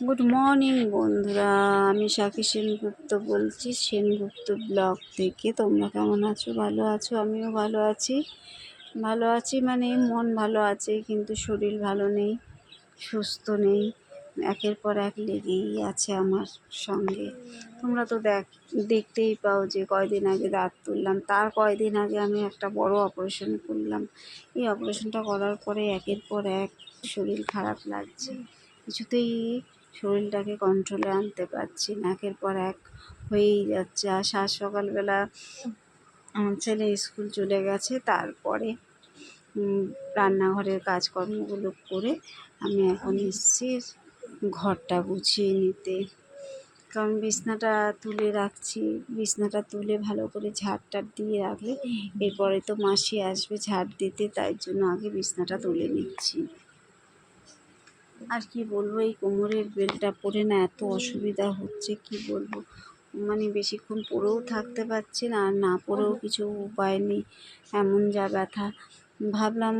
Good morning বন্ধুরা। আমি Psaki Sengupta বলছি, সেনগুপ্ত ব্লগ থেকে। তোমরা কেমন আছো? ভালো আছো? আমিও ভালো আছি। ভালো আছি মানে মন ভালো আছে, কিন্তু শরীর ভালো নেই, সুস্থ নেই। একের পর এক লেগেই আছে আমার সঙ্গে। তোমরা তো দেখ, দেখতেই পাও যে কয়দিন আগে দাঁত তুললাম। তার কয়দিন আগে আমি একটা বড় অপারেশন করলাম। এই অপারেশনটা করার পরে একের পর এক শরীর খারাপ লাগছে। কিছুতেই শরীরটাকে কন্ট্রোলে আনতে পারছি। না একের পর এক হয়েই যাচ্ছে। আর সাত সকালবেলা আমার ছেলে স্কুল চলে গেছে। তারপরে রান্নাঘরের কাজকর্মগুলো করে আমি এখন এসেছি ঘরটা গুছিয়ে নিতে। কারণ বিছনাটা তুলে রাখছি। বিছনাটা তুলে ভালো করে ঝাড় টাড় দিয়ে রাখলে এরপরে তো মাসি আসবে ঝাড় দিতে, তাই জন্য আগে বিছনাটা তুলে নিচ্ছি। আর কি বলব এই কোমরের বেল্টটা পরে না এত অসুবিধা হচ্ছে কি বলব? মানে বেশিক্ষণ পরেও থাকতে পারছি না আর না পরেও কিছু উপায় নেই এমন যা ব্যথা। ভাবলাম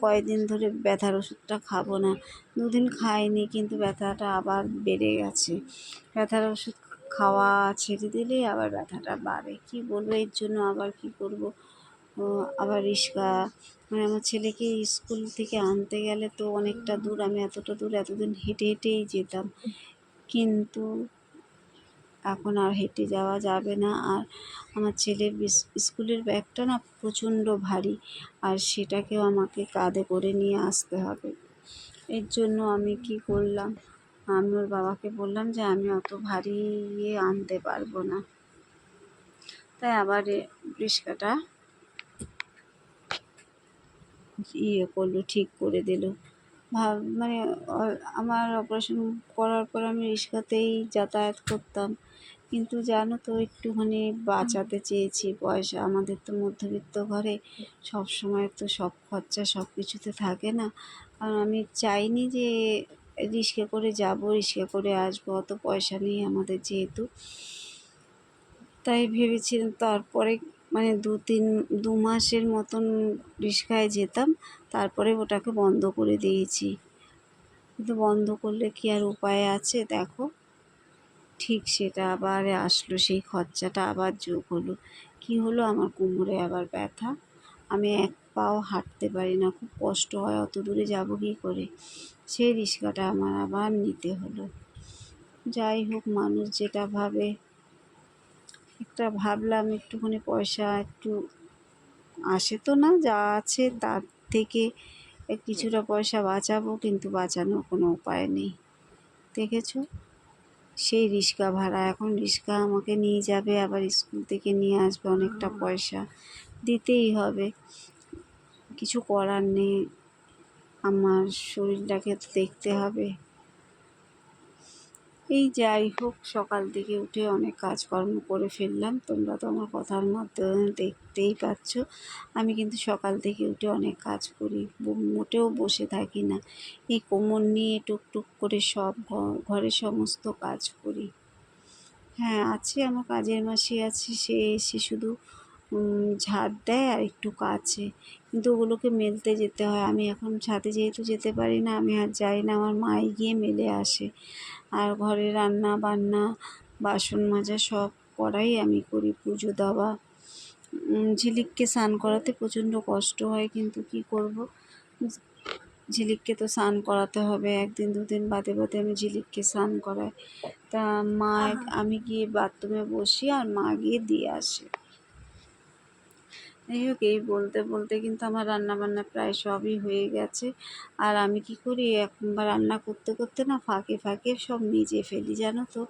কয়েকদিন ধরে ব্যথার ওষুধটা খাব না। দুদিন খাইনি কিন্তু ব্যথাটা আবার বেড়ে গেছে। ব্যথার ওষুধ খাওয়া ছেড়ে দিলেই আবার ব্যথাটা বাড়ে কি বলব? এর জন্য আবার কি করব? আবার রিক্সা মানে আমার ছেলেকে স্কুল থেকে আনতে গেলে তো অনেকটা দূর, আমি এতটা দূর, এতদিন হেঁটে হেঁটেই যেতাম। কিন্তু এখন আর হেঁটে যাওয়া যাবে না। আর আমার ছেলের স্কুলের ব্যাগটা না প্রচণ্ড ভারী, আর সেটাকেও আমাকে কাঁধে করে নিয়ে আসতে হবে। এর জন্য আমি কি করলাম? আমি ওর বাবাকে বললাম যে, আমি অত ভারী ইয়ে আনতে পারব না। তাই আবার রিক্সাটা ইয়ে করল, ঠিক করে দিল। ভাব মানে আমার অপারেশন করার পর আমি রিক্সাতেই যাতায়াত করতাম। কিন্তু জানো তো, একটুখানি বাঁচাতে চেয়েছি পয়সা। আমাদের তো মধ্যবিত্ত ঘরে সব সময় তো সব খরচা সব কিছুতে থাকে না। কারণ আমি চাইনি যে রিক্সা করে যাব, রিক্সা করে আসব, অত পয়সা নেই আমাদের যেহেতু। তাই ভেবেছিলাম তারপরে মানে দু তিন, দু মাসের মতন রিক্সায় যেতাম, তারপরে ওটাকে বন্ধ করে দিয়েছি। কিন্তু বন্ধ করলে কি আর উপায় আছে? দেখো, ঠিক সেটা আবার আসলো, সেই খরচাটা আবার যোগ হলো। কি হলো? আমার কোমরে আবার ব্যথা। আমি এক পাও হাঁটতে পারি না, খুব কষ্ট হয়, অত দূরে যাব কী করে? সেই রিক্সাটা আমার আবার নিতে হলো। যাই হোক, মানুষ যেটা ভাবে একটা ভাবলাম একটুখানি পয়সা একটু আসে তো না যা আছে তার থেকে কিছুটা পয়সা বাঁচাবো কিন্তু বাঁচানোর কোনো উপায় নেই। দেখেছ? সেই রিক্সা ভাড়া এখন রিক্সা আমাকে নিয়ে যাবে আবার স্কুল থেকে নিয়ে আসবে অনেকটা পয়সা। দিতেই হবে। কিছু করার নেই। আমার শরীরটাকে তো দেখতে হবে। এই যাই হোক, সকাল থেকে উঠে অনেক কাজকর্ম করে ফেললাম। তোমরা তো আমার কথার মাধ্যমে দেখতেই পাচ্ছ। আমি কিন্তু সকাল থেকে উঠে অনেক কাজ করি। মোটেও বসে থাকি না। এই কোমর নিয়ে টুকটুক করে সব ঘরের সমস্ত কাজ করি। হ্যাঁ আছে আমার কাজের মাসি, আছে সে এসে শুধু ঝাড় দেয় আর একটু কাছে। কিন্তু ওগুলোকে মেলতে যেতে হয়। আমি এখন ছাদে যেহেতু যেতে পারি না, আমি আর যাই না। আমার মাই গিয়ে মেলে আসে। আর ঘরে রান্না বান্না, বাসন মাজা সব করাই আমি করি। পুজো দেওয়া। ঝিলিককে স্নান করাতে প্রচণ্ড কষ্ট হয়, কিন্তু কি করব? ঝিলিককে তো স্নান করাতে হবে। একদিন, দুদিন বাদে বাদে আমি ঝিলিককে স্নান করাই। তা মা, আমি গিয়ে বাথরুমে বসি আর মা গিয়ে দিয়ে আসে। যাই হোক, এই বলতে বলতে কিন্তু আমার রান্না বান্না প্রায় সবই হয়ে গেছে। আর আমি কি করি, একবার রান্না করতে করতে না ফাঁকে ফাঁকে সব নিজে ফেলি, জানো তো?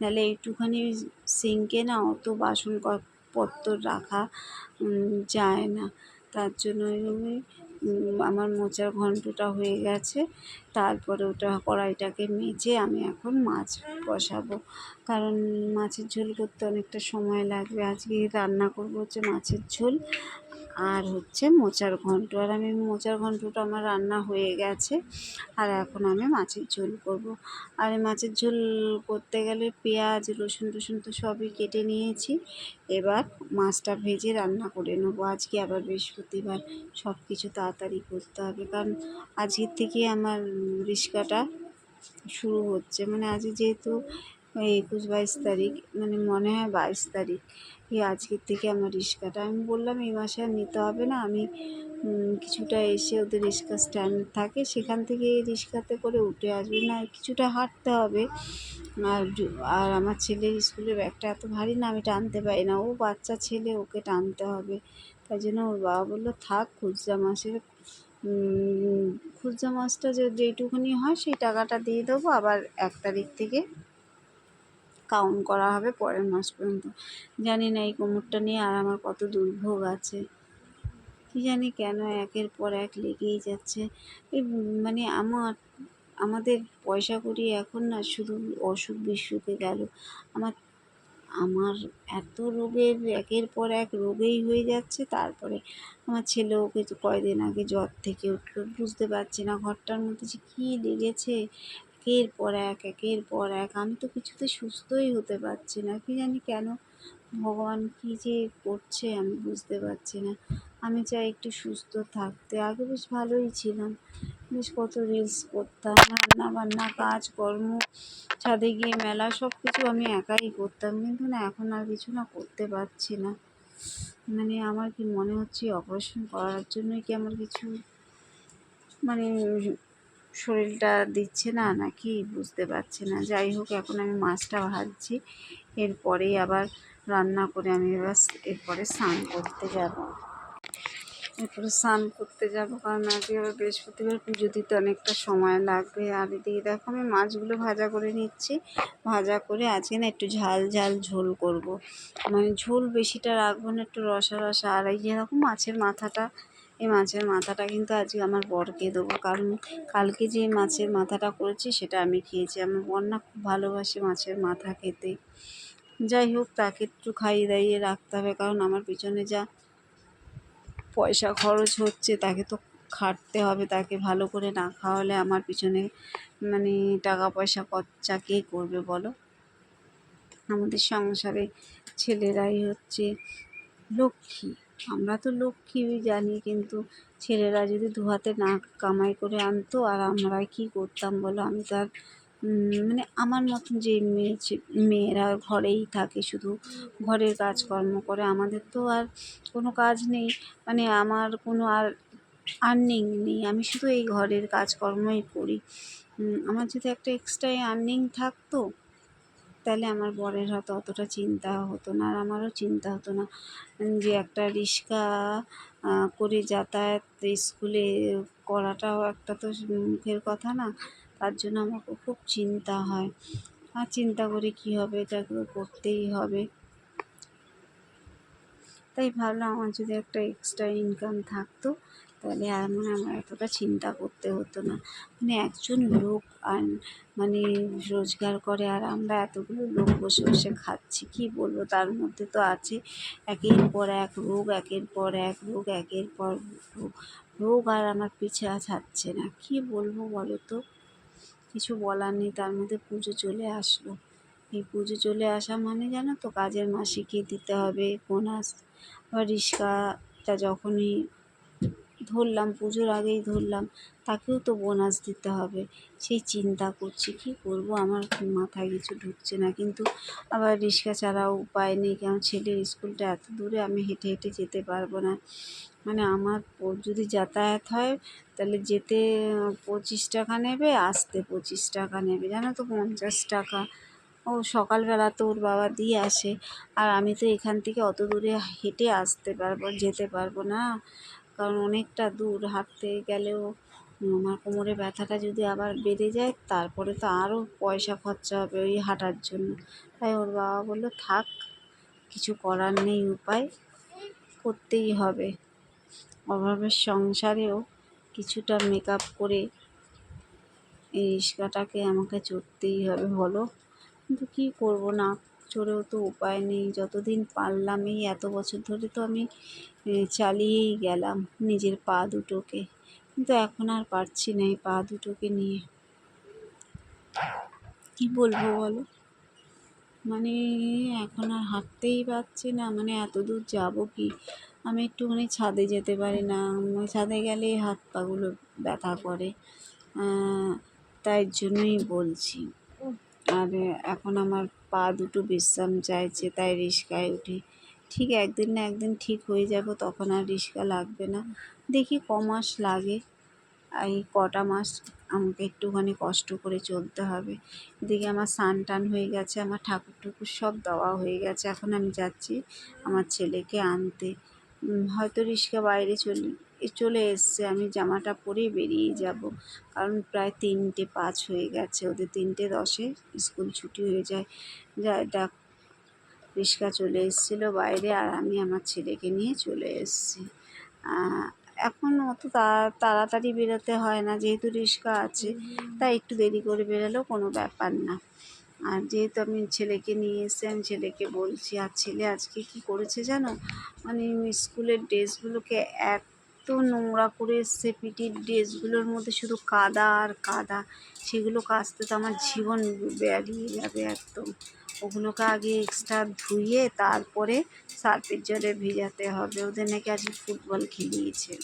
নাহলে একটুখানি সিঙ্কে না অত বাসন পত্র রাখা যায় না। তার জন্য আমার মোচার ঘন্টটা হয়ে গেছে। তারপরে ওটা কড়াইটাকে মেজে আমি এখন মাছ বসাবো। কারণ মাছের ঝোল করতে অনেকটা সময় লাগবে। আজকে রান্না করব হচ্ছে মাছের ঝোল। আর হচ্ছে মোচার ঘন্ট। আর আমি মোচার ঘন্টটা আমার রান্না হয়ে গেছে। আর এখন আমি মাছের ঝোল করব। আর মাছের ঝোল করতে গেলে পেঁয়াজ, রসুন টসুন তো সবই কেটে নিয়েছি। এবার মাছটা ভেজে রান্না করে নেব। আজকে আবার বৃহস্পতিবার। সব কিছু তাড়াতাড়ি করতে হবে। কারণ আজকের থেকে আমার রিস্কাটা শুরু হচ্ছে। মানে আজ যেহেতু একুশ বাইশ তারিখ মানে মনে হয় বাইশ তারিখ। এই আজকের থেকে আমার রিক্সাটা আমি বললাম, এই মাসে আর নিতে হবে না। আমি কিছুটা এসে ওদের রিক্সা স্ট্যান্ড থাকে, সেখান থেকে রিক্সাতে করে উঠে আসবে। না, কিছুটা হাঁটতে হবে। আর আর আমার ছেলের স্কুলের ব্যাগটা এত ভারী না, আমি টানতে পারি না। ও বাচ্চা ছেলে, ওকে টানতে হবে। তাই জন্য ওর বাবা বলল, থাক, খুচরা মাসের খুচরা মাছটা যে যেইটুকুনি হয়, সেই টাকাটা দিয়ে দেবো। আবার এক তারিখ থেকে কাউন্ট করা হবে পরের মাস পর্যন্ত। জানি না এই কোমরটা নিয়ে আর আমার কত দুর্ভোগ আছে। কী জানি কেন একের পর এক লেগেই যাচ্ছে। এই মানে আমার, আমাদের পয়সা কড়ি এখন না শুধু অসুখ বিসুখে গেল। আমার আমার এত রোগের একের পর এক রোগেই হয়ে যাচ্ছে। তারপরে আমার ছেলে ওকে তো কয়দিন আগে জ্বর থেকে উঠল, বুঝতে পারছি না। ঘরটার মধ্যে যে কী লেগেছে একের পর এক, একের পর এক। আমি তো কিছুতে সুস্থই হতে পারছি না। কি জানি কেন ভগবান কী যে করছে আমি বুঝতে পারছি না। আমি চাই একটু সুস্থ থাকতে। আগে বেশ ভালোই ছিলাম। বেশ কত রিলস করতাম, রান্না বান্না, কাজকর্ম, ছাদে গিয়ে মেলা সব কিছু আমি একাই করতাম। কিন্তু না, এখন আর কিছু না করতে পারছি না। মানে আমার কি মনে হচ্ছে অপারেশন করার জন্যই কি আমার কিছু মানে শরীরটা দিচ্ছে না নাকি বুঝতে পারছি না। যাই হোক, এখন আমি মাছটা ভাজছি। এরপরেই আবার রান্না করে আমি এবার এরপরে স্নান করতে যাব। এরপরে স্নান করতে যাব কারণ আজকে আবার বৃহস্পতিবার, পুজো দিতে অনেকটা সময় লাগবে। আর এদিকে দেখো, আমি মাছগুলো ভাজা করে নিচ্ছি। ভাজা করে আজকে না একটু ঝাল ঝাল ঝোল করব। মানে ঝোল বেশিটা রাখব না, একটু রসা রসা। আর এই যেরকম মাছের মাথাটা এই মাছের মাথাটা কিন্তু আজকে আমার বরকে দেবো। কারণ কালকে যে মাছের মাথাটা করেছি সেটা আমি খেয়েছি। আমার বর না খুব ভালোবাসে মাছের মাথা খেতে। যাই হোক, তাকে একটু খাইয়ে দাইয়ে রাখতে হবে। কারণ আমার পিছনে যা পয়সা খরচ হচ্ছে, তাকে তো খাটতে হবে। তাকে ভালো করে না খাওয়ালে আমার পিছনে মানে টাকা পয়সা খরচা কে করবে বলো? আমাদের সংসারে ছেলেরাই হচ্ছে লক্ষ্মী। আমরা তো লক্ষ্মী জানি, কিন্তু ছেলেরা যদি দু হাতে না কামাই করে আনতো, আর আমরা কী করতাম বলো? আমি তো আর মানে আমার মতন যে মেয়ে মেয়েরা ঘরেই থাকে, শুধু ঘরের কাজকর্ম করে। আমাদের তো আর কোনো কাজ নেই মানে আমার কোনো আর আর্নিং নেই আমি শুধু এই ঘরের কাজকর্মই করি। আমার যদি একটা এক্সট্রা আর্নিং থাকতো তাহলে আমার বরের হয়তো অতটা চিন্তা হতো না আর আমারও চিন্তা হতো না যে একটা রিক্সা করে যাতায়াত স্কুলে করাটাও একটা তো মুখের কথা না, তার জন্য আমাকে খুব চিন্তা হয়। আর চিন্তা করে কী হবে এটাকে করতেই হবে। তাই ভাবলাম আমার যদি একটা এক্সট্রা ইনকাম থাকতো তাহলে আর মানে আমার এতটা চিন্তা করতে হতো না। মানে একজন লোক আর মানে রোজগার করে, আর আমরা এতগুলো লোক বসে বসে খাচ্ছি, কী বলব? তার মধ্যে তো আছে একের পর এক রোগ, একের পর এক রোগ, একের পর রোগ। রোগ আর আমার পিছে ছাড়ছে না। কী বলব বলো তো? কিছু বলার নেই, তার মধ্যে পুজো চলে আসলো। এই পুজো চলে আসা মানে জানো তো, কাজের মাসিকে দিতে হবে, বোনাস। আবার রিক্সাটা যখনই ধরলাম, পুজোর আগেই ধরলাম, তাকেও তো বোনাস দিতে হবে। সেই চিন্তা করছি, কী করব? আমার মাথায় কিছু ঢুকছে না। কিন্তু আবার রিক্সা ছাড়াও উপায় নেই, কারণ ছেলের স্কুলটা এত দূরে, আমি হেঁটে হেঁটে যেতে পারব না। মানে আমার যদি যাতায়াত হয়, তাহলে যেতে পঁচিশ টাকা নেবে, আসতে পঁচিশ টাকা নেবে। জানো তো, পঞ্চাশ টাকা। ও, সকালবেলা তো ওর বাবা দিয়ে আসে। আর আমি তো এখান থেকে অত দূরে হেঁটে আসতে পারব, যেতে পারব না। কারণ অনেকটা দূর হাঁটতে গেলেও আমার কোমরে ব্যথাটা যদি আবার বেড়ে যায়, তারপরে তো আরও পয়সা খরচা হবে ওই হাঁটার জন্য। তাই ওর বাবা বলল, থাক, কিছু করার নেই, উপায় করতেই হবে। অভাবের সংসারেও কিছুটা মেকআপ করে এই রিক্সাটাকে আমাকে চড়তেই হবে। বলো, কিন্তু কী করব না চড়েও তো উপায় নেই। যতদিন পারলাম এই এত বছর ধরে তো আমি চালিয়েই গেলাম নিজের পা দুটোকে। কিন্তু এখন আর পারছি না এই পা দুটোকে নিয়ে। কী বলব বলো? মানে এখন আর হাঁটতেই পারছি না। মানে এত দূর যাব কি? আমি একটুখানি ছাদে যেতে পারি না। ছাদে গেলেই হাত পাগুলো ব্যথা করে। তাই জন্যই বলছি। আর, এখন আমার পা দুটো বিশ্রাম চাইছে, তাই রিক্সায় উঠি। ঠিক একদিন না একদিন ঠিক হয়ে যাব, তখন আর রিক্সা লাগবে না। দেখি ক মাস লাগে। এই কটা মাস আমাকে একটুখানি কষ্ট করে চলতে হবে। এদিকে আমার স্নান টান হয়ে গেছে, আমার ঠাকুর ঠুকুর সব দেওয়া হয়ে গেছে। এখন আমি যাচ্ছি আমার ছেলেকে আনতে। হয়তো রিক্সা বাইরে চলে চলে এসছে, আমি জামাটা পরে বেরিয়ে যাব। কারণ প্রায় তিনটে পাঁচ হয়ে গেছে, ওদের তিনটে দশে স্কুল ছুটি হয়ে যায়। যা, ডাক রিক্সা চলে এসেছিল বাইরে আর আমি আমার ছেলেকে নিয়ে চলে এসেছি। এখন অত তাড়াতাড়ি বেরোতে হয় না, যেহেতু রিক্সা আছে, তাই একটু দেরি করে বেরোলেও কোনো ব্যাপার না। আর যেহেতু আমি ছেলেকে নিয়ে এসে আমি ছেলেকে বলছি, আর ছেলে আজকে কী করেছে জানো? মানে স্কুলের ড্রেসগুলোকে এত নোংরা করে এসছে পিটির ড্রেসগুলোর মধ্যে, শুধু কাদা আর কাদা। সেগুলো কাচতে তো আমার জীবন বেরিয়ে যাবে একদম। ওগুলোকে আগে এক্সট্রা ধুয়ে তারপরে সার্ফের জলে ভিজাতে হবে। ওদের নাকি আজকে ফুটবল খেলিয়েছে।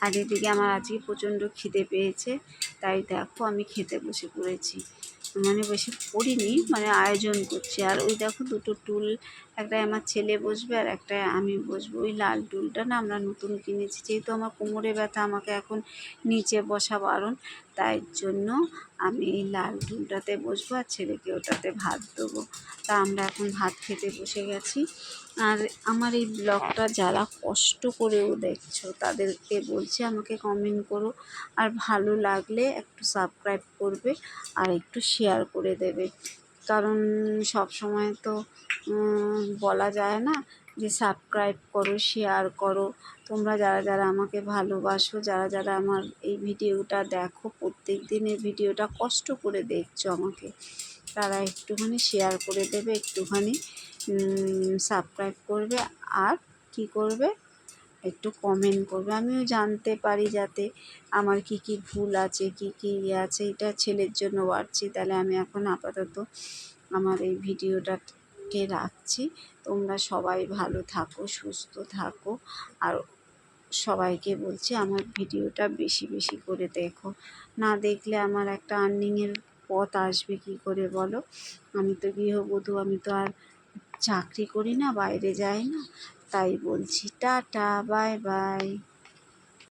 আর এদিকে আমার আজকে প্রচণ্ড খিদে পেয়েছে, তাই দেখো আমি খেতে বসে পড়েছি। মানে বসে পড়িনি মানে আয়োজন করছি। আর ওই দেখো দুটো টুল একটায় আমার ছেলে বসবে আর একটায় আমি বসবো। ওই লাল টুলটা না আমরা নতুন কিনেছি, যেহেতু আমার কোমরে ব্যথা, আমাকে এখন নিচে বসা বারণ, তাই জন্য আমি এই লাল টুলটাতে বসবো আর ছেলেকে ওটাতে ভাত দেবো। তা আমরা এখন ভাত খেতে বসে গেছি। আর আমার এই ব্লগটা যারা কষ্ট করেও দেখছ, তাদেরকে বলছি আমাকে কমেন্ট করো। আর ভালো লাগলে একটু সাবস্ক্রাইব করবে আর একটু শেয়ার করে দেবে। কারণ সব সময় তো বলা যায় না যে সাবস্ক্রাইব করো শেয়ার করো। তোমরা যারা যারা আমাকে ভালোবাসো, যারা যারা আমার এই ভিডিওটা দেখো প্রত্যেক দিনের ভিডিওটা কষ্ট করে দেখছ আমাকে, তারা একটুখানি শেয়ার করে দেবে, একটুখানি সাবস্ক্রাইব করবে। আর কি করবে? একটু কমেন্ট করবে। আমিও জানতে পারি যাতে আমার কি কি ভুল আছে, কি কি ইয়ে আছে। এটা ছেলের জন্য বাড়ছি। তাহলে আমি এখন আপাতত আমার এই ভিডিওটাকে রাখছি। তোমরা সবাই ভালো থাকো, সুস্থ থাকো। আর সবাইকে বলছি, আমার ভিডিওটা বেশি বেশি করে দেখো। না দেখলে আমার একটা আর্নিংয়ের পথ আসবে কি করে বলো? আমি তো গৃহবধূ, আমি তো আর চাকরি করি না, বাইরে যাই না। তাই বলছি টাটা বাই বাই।